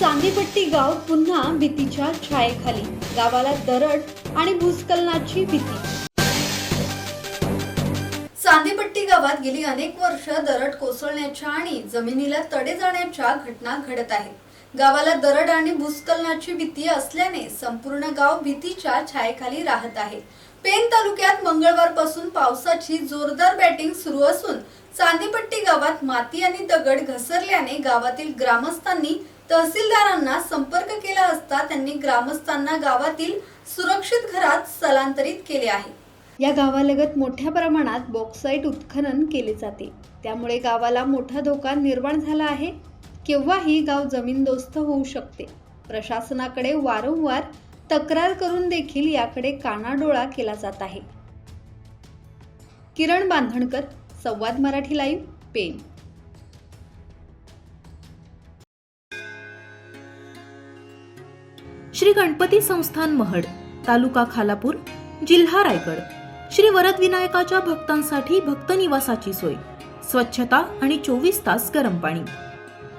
चांदीपट्टी गाव पुन्हा भीतीच्या छायेखाली. गावाला दरड आणि भूस्खलनाची भीती. चांदीपट्टी गावात गेली अनेक वर्ष दरड कोसळण्याच्या आणि जमिनीला तडे जाण्याच्या घटना घडत आहेत. गावाला दरड आणि भूस्खलनाची भीती असल्याने संपूर्ण गाव भीतीच्या छायेखाली राहत आहे. पेन तालुक्यात मंगळवारपासून पावसाची जोरदार बॅटिंग सुरू असून चांदीपट्टी गावात माती आणि दगड घसरल्याने गावातील ग्रामस्थांनी तहसीलदारांना संपर्क केला असता त्यांनी ग्रामस्थांना गावातील सुरक्षित घरात स्थलांतरित केले आहे. या गावालगत मोठ्या प्रमाणात बॉक्साईट उत्खनन केले जाते. त्यामुळे गावाला मोठा धोका निर्माण झाला आहे. केव्हाही गाव जमीनदोस्त होऊ शकते. प्रशासनाकडे वारंवार तक्रार करून देखील याकडे कानाडोळा केला जात आहे. किरण बांधणकर संवाद मराठी लाईव्ह पेन श्री गणपती संस्थान महड तालुका खालापूर जिल्हा रायगड. श्री वरद विनायकाच्या भक्तांसाठी भक्त निवासाची सोय. स्वच्छता आणि चोवीस तास गरम पाणी.